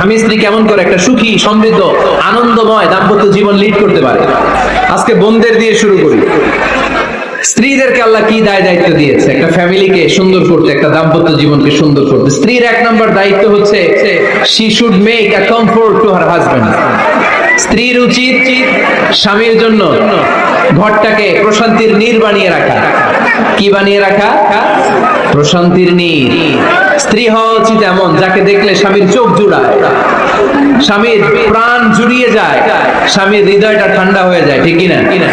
স্বামী স্ত্রী কেমন করে একটা সুখী, সমৃদ্ধ, আনন্দময়, দাম্পত্য জীবন লিড করতে পারে? আজকে বোনদের দিয়ে শুরু করি। স্ত্রীদেরকে আল্লাহ কি দায় দায়িত্ব দিয়েছে? একটা ফ্যামিলিকে সুন্দর করতে, একটা দাম্পত্য জীবনকে সুন্দর করতে। স্ত্রীর এক নম্বর দায়িত্ব হচ্ছে she should make comfort to her husband স্ত্রীর উচিত স্বামীর জন্য ঘরটাকে প্রশান্তির নীর বানিয়ে রাখা। কি বানিয়ে রাখা? প্রশান্তির নীর। স্ত্রী হওয়া উচিত এমন যাকে দেখলে স্বামীর চোখ জুড়ায়। স্বামীর প্রাণ জুড়িয়ে যায় স্বামীর হৃদয়টা ঠান্ডা হয়ে যায় ঠিক কিনা? কিনা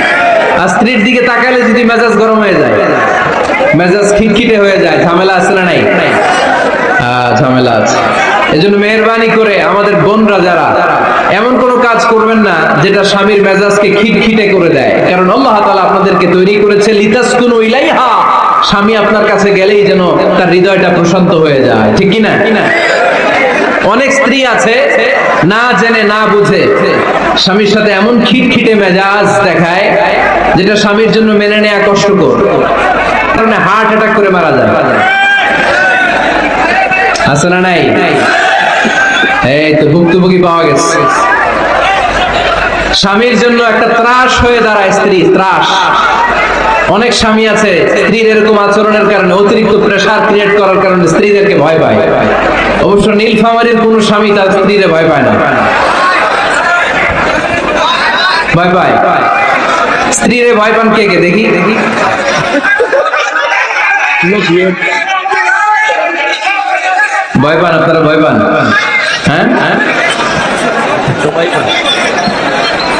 আর স্ত্রীর দিকে তাকালে যদি মেজাজ গরম হয়ে যায় মেজাজ খিটখিটে হয়ে যায় ঝামেলা আছে না নাই? আহ, ঝামেলা আছে। এজন্য মেহরবানি করে আমাদের বোনরা যারা এমন কোন কাজ করবেন না যেটা স্বামীর মেজাজকে খিটখিটে করে দেয় কারণ আল্লাহ তাআলা আপনাদেরকে তৈরি করেছে, লিতাসকুনু ইলাইহা। স্বামী আপনার কাছে গেলেই যেন তার হৃদয়টা প্রশান্ত হয়ে যায়। ঠিক কি না অনেক স্ত্রী আছে, না জেনে, না বুঝে, স্বামীর সাথে এমন খিটখিটে মেজাজ দেখায়, যেটা স্বামীর জন্য মেনে নেওয়া কষ্টকর। কারণে হার্ট অ্যাটাক করে মারা যায়। আছে না নাই? এই তো ভুক্তভোগী পাওয়া গেছে। স্বামীর জন্য একটা ত্রাস হয়ে দাঁড়ায় স্ত্রী, ত্রাস। অনেক স্বামী আছে স্ত্রীর এরকম আচরণের কারণে, অতিরিক্ত প্রেশার ক্রিয়েট করার কারণে স্ত্রীদেরকে ভয় পায়। অবশ্য নীলফামারীর কোন স্বামী তার স্ত্রীরে ভয় পায় না। ভয় পায়? স্ত্রীরে ভয় পান কে কে? দেখি দেখি। ভয় পান, আপনারা ভয় পান? হ্যাঁ? হ্যাঁ?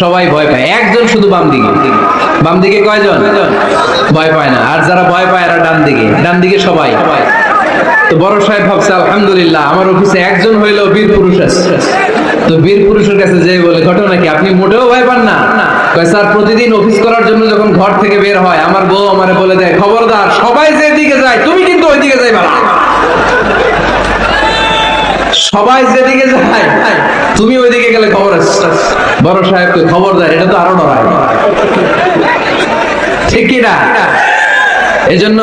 সবাই ভয় পায়। একজন শুধু বাম দিকে। বাম দিকে কয়জন? ভয় পায় না। আর যারা ভয় পায়, এরা ডান দিকে। ডান দিকে সবাই। তো বড় সাহেব ভাবছে, আলহামদুলিল্লাহ, আমার অফিসে একজন হইল বীর পুরুষ আছে। তো বীর পুরুষের কাছে যে বলে, ঘটনা কি? আপনি মোটেও ভয় পান না? স্যার, প্রতিদিন অফিস করার জন্য যখন ঘর থেকে বের হয়, আমার বউ আমারে বলে দেয়, খবরদার, সবাই যেদিকে যায়, তুমি কিন্তু ওইদিকে যাইবা না সবাই যেদিকে যায় তুমি ওইদিকে গেলে খবর আসছে বড় সাহেবকে খবর দেয়, এটা তো আরও ডরায় ঠিক না? এজন্য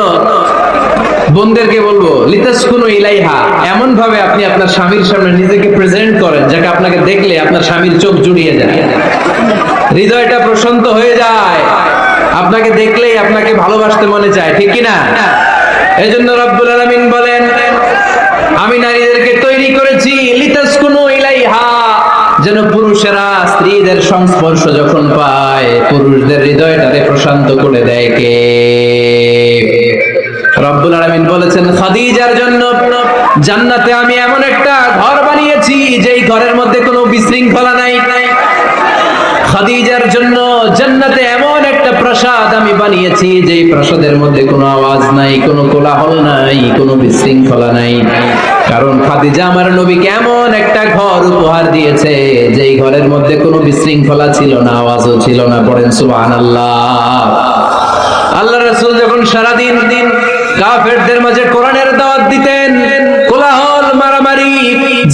বোনদেরকে বলব, লিতাসকুনু ইলাইহা এমন ভাবে আপনি আপনার স্বামীর সামনে নিজেকে প্রেজেন্ট করেন, যাকে আপনাকে দেখলে আপনার স্বামীর চোখ জুড়িয়ে যায়। হৃদয়টা প্রশান্ত হয়ে যায়। আপনাকে দেখলেই আপনাকে ভালোবাসতে মনে চায়, ঠিক কি এই জন্য রব্বুল আলামিন বলেন আমি নারীদেরকে তৈরি করেছি যেন পুরুষেরা স্ত্রীদের সংস্পর্শ যখন পায়, পুরুষদের হৃদয়টাকে প্রশান্ত করে দেয় কে? রব্বুল বলেছেন, খাদিজার জন্য জান্নাতে আমি এমন একটা ঘর বানিয়েছি, যেই ঘরের মধ্যে কোনো বিশৃঙ্খলা নাই। খাদিজার জন্য জান্নাতে এমন একটা প্রাসাদ আমি বানিয়েছি, যেই প্রাসাদের মধ্যে কোনো আওয়াজ নাই, কোনো কোলাহল নাই, কোনো বিশৃঙ্খলা নাই। কারণ খাদিজা আমার নবীকে এমন একটা ঘর উপহার দিয়েছে, যেই ঘরের মধ্যে কোনো বিশৃঙ্খলা ছিল না, আওয়াজও ছিল না, পড়েন সুবহানাল্লাহ। আল্লাহ আল্লাহ রাসূল যখন সারাদিন দিন কাফেরদের মাঝে কোরআনের দাওয়াত দিতেন, কোলাহল, মারামারি,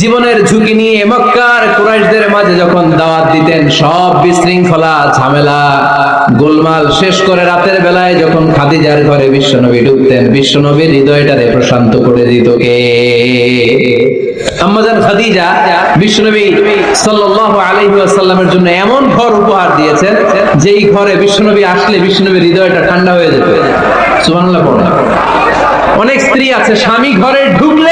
জীবনের ঝুঁকি নিয়ে মক্কার কুরাইশদের মাঝে যখন দাওয়াত দিতেন, সব বিশৃঙ্খলা, ঝামেলা গোলমাল শেষ করে রাতের বেলায় যখন খাদিজার ঘরে বিশ্বনবী ঢুকতেন, বিশ্বনবীর হৃদয়টারে প্রশান্ত করে দিত কে? আম্মাজান খাদিজা বিশ্বনবী জন্য এমন ঘর উপহার দিয়েছেন, যেই ঘরে বিশ্বনবী আসলে বিশ্বনবীর হৃদয়টা ঠান্ডা হয়ে যেত। অনেক স্ত্রী আছে, স্বামী ঘরে ঢুকলেই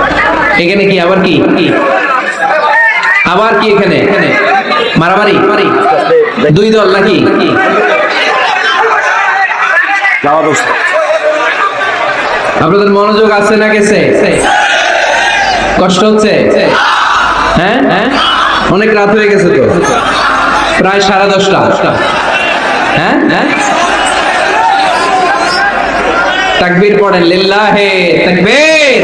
এখানে কি আবার কি? আবার কি এখানে? মারামারি? দুই দল নাকি? আপনাদের মনোযোগ আছে না গেছে? কষ্ট হচ্ছে? হ্যাঁ? হ্যাঁ? অনেক রাত হয়ে গেছে তো। প্রায় সাড়ে দশটা। হ্যাঁ? হ্যাঁ? তাকবীর পড়েন। লিল্লাহে তাকবীর!